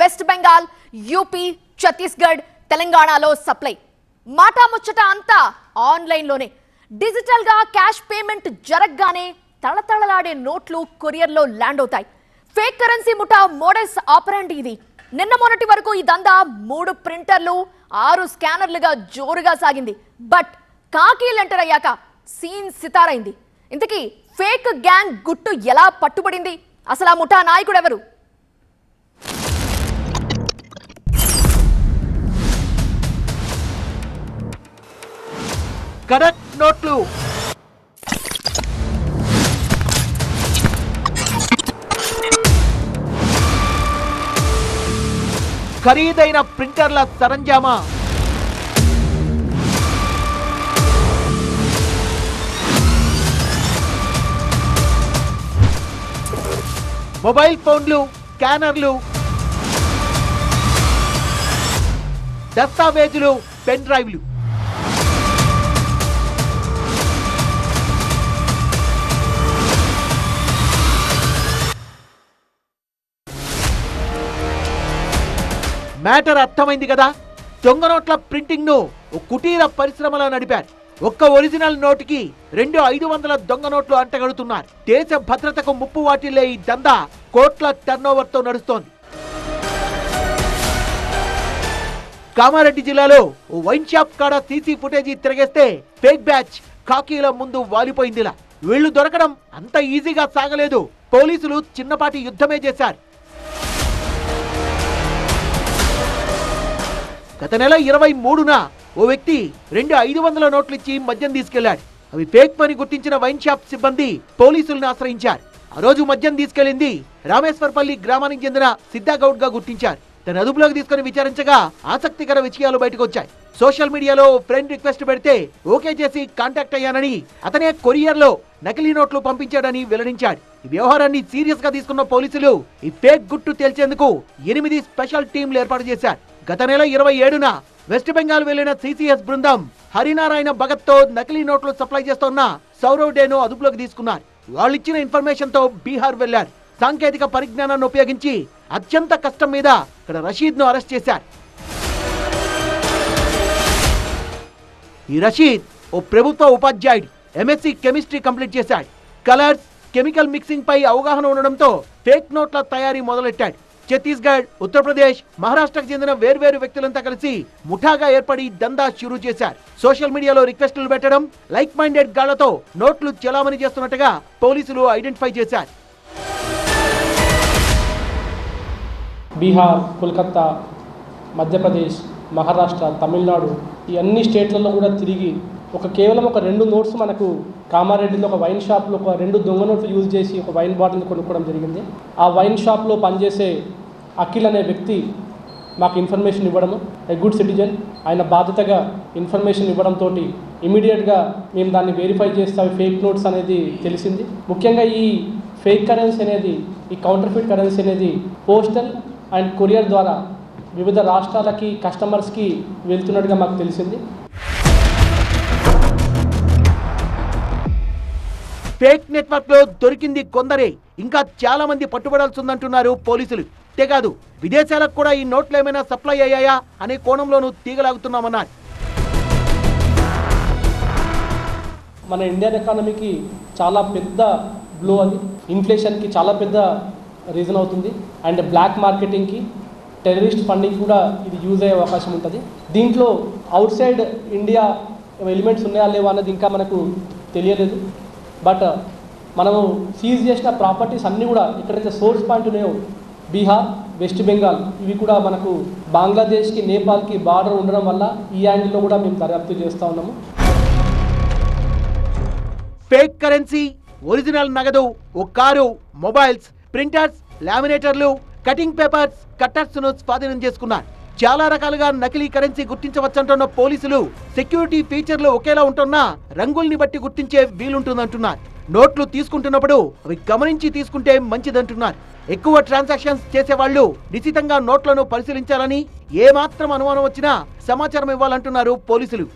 West Bengal UP Chhattisgarh తెలంగాణలో supply. మాటా ముచ్చట అంతా ఆన్లైన్లోనే. డిజిటల్గా క్యాష్ పేమెంట్ జరగగానే తళతళలాడే నోట్లు కొరియర్లో ల్యాండ్ అవుతాయి. ఫేక్ కరెన్సీ ముఠా మోడల్స్ ఆపరండి ఇది. నిన్న మొన్నటి వరకు ఈ దందా మూడు ప్రింటర్లు ఆరు స్కానర్లుగా జోరుగా సాగింది. బట్ కాకీలు ఎంటర్ అయ్యాక సీన్ సితారైంది. ఇంతకీ ఫేక్ గ్యాంగ్ గుట్టు ఎలా పట్టుబడింది? అసలు ఆ ముఠా నాయకుడు ఎవరు కరెక్ట్ నోట్లు. ఖరీదైన ప్రింటర్ల సరంజామా. మొబైల్ ఫోన్లు స్కానర్లు. దస్తావేజులు పెన్ డ్రైవ్లు. మ్యాటర్ అర్థమైంది కదా? దొంగ నోట్ల ప్రింటింగ్ను ఓ కుటీర పరిశ్రమలో నడిపారు. ఒక్క ఒరిజినల్ నోటుకి రెండు ఐదు వందల దొంగ నోట్లు అంటగడుతున్నారు. దేశ భద్రతకు ముప్పు వాటిల్లే ఈ దందా కోట్ల టర్నోవర్తో నడుస్తోంది. కామారెడ్డి జిల్లాలో వైన్ షాప్ కాడ సీసీ ఫుటేజీ తిరగేస్తే ఫేక్ బ్యాచ్ కాకీల ముందు వాలిపోయిందిలా. వీళ్ళు దొరకడం అంత ఈజీగా సాగలేదు. పోలీసులు చిన్నపాటి యుద్ధమే చేశారు. గత నెల ఇరవై మూడున ఓ వ్యక్తి రెండు ఐదు వందల నోట్లు ఇచ్చి మద్యం తీసుకెళ్ళాడు. అవి ఫేక్ పని గుర్తించిన వైన్ షాప్ సిబ్బంది పోలీసులను ఆశ్రయించారు. ఆ రోజు మద్యం తీసుకెళ్ళింది రామేశ్వరపల్లి గ్రామానికి చెందిన సిద్ధాగౌడ్గా గుర్తించారు. తన అదుపులోకి తీసుకుని విచారించగా ఆసక్తికర విషయాలు బయటకు వచ్చాయి సోషల్ మీడియాలో ఫ్రెండ్ రిక్వెస్ట్ పెడితే ఓకే చేసి కాంటాక్ట్ అయ్యానని అతనే కొరియర్లో నకిలీ నోట్లు పంపించాడని వెల్లడించాడు. ఈ వ్యవహారాన్ని సీరియస్గా తీసుకున్న పోలీసులు ఈ ఫేక్ గుట్టు తేల్చేందుకు ఎనిమిది స్పెషల్ టీంలు ఏర్పాటు చేశారు. గత నెల ఇరవై ఏడున వెస్ట్ బెంగాల్ వెళ్ళిన సిసిఎస్ బృందం హరినారాయణ భగత్తో నకిలీ నోట్లు సప్లై చేస్తోన్న సౌరవ్ డేను అదుపులోకి తీసుకున్నారు. వాళ్ళిచ్చిన ఇన్ఫర్మేషన్తో బీహార్ వెళ్ళారు సాంకేతిక పరిజ్ఞానాన్ని ఉపయోగించి అత్యంత కష్టం మీద ఇక్కడ రషీద్ను అరెస్ట్ చేశారు. ఈ రషీద్ ఓ ప్రభుత్వ ఉపాధ్యాయుడు ఎంఎస్సీ కెమిస్ట్రీ కంప్లీట్ చేశాడు. కలర్స్ కెమికల్ మిక్సింగ్ పై అవగాహన ఉండడంతో ఫేక్ నోట్ల తయారీ మొదలెట్టాడు. ఛత్తీస్గఢ్ ఉత్తరప్రదేశ్ మహారాష్ట్రకు చెందిన వేర్వేరు వ్యక్తులంతా కలిసి ముఠాగా ఏర్పడి దందా షురూ చేశారు. సోషల్ మీడియాలో రిక్వెస్టులు పెట్టడం లైక్ మైండెడ్ గాళ్ళతో నోట్లు చెలామణి చేస్తున్నట్టుగా పోలీసులు ఐడెంటిఫై చేశారు. బీహార్ కోల్కత్తా మధ్యప్రదేశ్ మహారాష్ట్ర తమిళనాడు ఈ అన్ని స్టేట్లలో కూడా తిరిగి ఒక కేవలం ఒక రెండు నోట్స్ మనకు కామారెడ్డిలో ఒక వైన్ షాప్లో ఒక రెండు దొంగ నోట్లు యూజ్ చేసి ఒక వైన్ బాటిల్ కొనుక్కోవడం జరిగింది. ఆ వైన్ షాప్లో పనిచేసే అఖిల్ అనే వ్యక్తి మాకు ఇన్ఫర్మేషన్ ఇవ్వడము. ఏ గుడ్ సిటిజన్ ఆయన బాధ్యతగా ఇన్ఫర్మేషన్ ఇవ్వడంతో ఇమీడియట్గా మేము దాన్ని వెరిఫై చేస్తే ఫేక్ నోట్స్ అనేది తెలిసింది. ముఖ్యంగా ఈ ఫేక్ కరెన్సీ అనేది ఈ కౌంటర్ఫిట్ కరెన్సీ అనేది పోస్టల్ అండ్ కొరియర్ ద్వారా వివిధ రాష్ట్రాలకి కస్టమర్స్కి వెళ్తున్నట్టుగా మాకు తెలిసింది. ఫేక్ నెట్వర్క్లో దొరికింది కొందరే. ఇంకా చాలా మంది పట్టుబడాల్సి ఉందంటున్నారు పోలీసులు. అంతేకాదు విదేశాలకు కూడా ఈ నోట్లు ఏమైనా సప్లై అయ్యాయా అనే కోణంలోనూ తీగలాగుతున్నామన్నారు. మన ఇండియన్ ఎకానమీకి చాలా పెద్ద బ్లో అది. ఇన్ఫ్లేషన్కి చాలా పెద్ద రీజన్ అవుతుంది. అండ్ బ్లాక్ మార్కెటింగ్కి టెర్రరిస్ట్ ఫండింగ్ కూడా ఇది యూజ్ అయ్యే అవకాశం ఉంటుంది. దీంట్లో అవుట్ సైడ్ ఇండియా ఎలిమెంట్స్ ఉన్నాయా లేవా అన్నది ఇంకా మనకు తెలియలేదు. బట్ మనము సీజ్ చేసిన ప్రాపర్టీస్ అన్నీ కూడా ఎక్కడైతే సోర్స్ పాయింట్ ఉన్నాయో బీహార్ వెస్ట్ బెంగాల్ ఇవి కూడా మనకు బంగ్లాదేశ్కి నేపాల్కి బార్డర్ ఉండడం వల్ల ఈ యాంగిల్లో కూడా మేము దర్యాప్తు చేస్తూ ఉన్నాము. ఫేక్ కరెన్సీ ఒరిజినల్ నగదు ఓ కారు మొబైల్స్ ప్రింటర్స్ లామినేటర్లు కటింగ్ పేపర్స్ కట్టర్స్ను స్వాధీనం చేసుకున్నారు చాలా రకాలుగా నకిలీ కరెన్సీ గుర్తించవచ్చంటున్న పోలీసులు సెక్యూరిటీ ఫీచర్లు ఒకేలా ఉంటున్నా రంగుల్ని బట్టి గుర్తించే వీలుంటుందంటున్నారు. నోట్లు తీసుకుంటున్నప్పుడు అవి గమనించి తీసుకుంటే మంచిదంటున్నారు. ఎక్కువ ట్రాన్సాక్షన్స్ చేసేవాళ్ళు నిశితంగా నోట్లను పరిశీలించాలని ఏమాత్రం అనుమానం వచ్చినా సమాచారం ఇవ్వాలంటున్నారు పోలీసులు.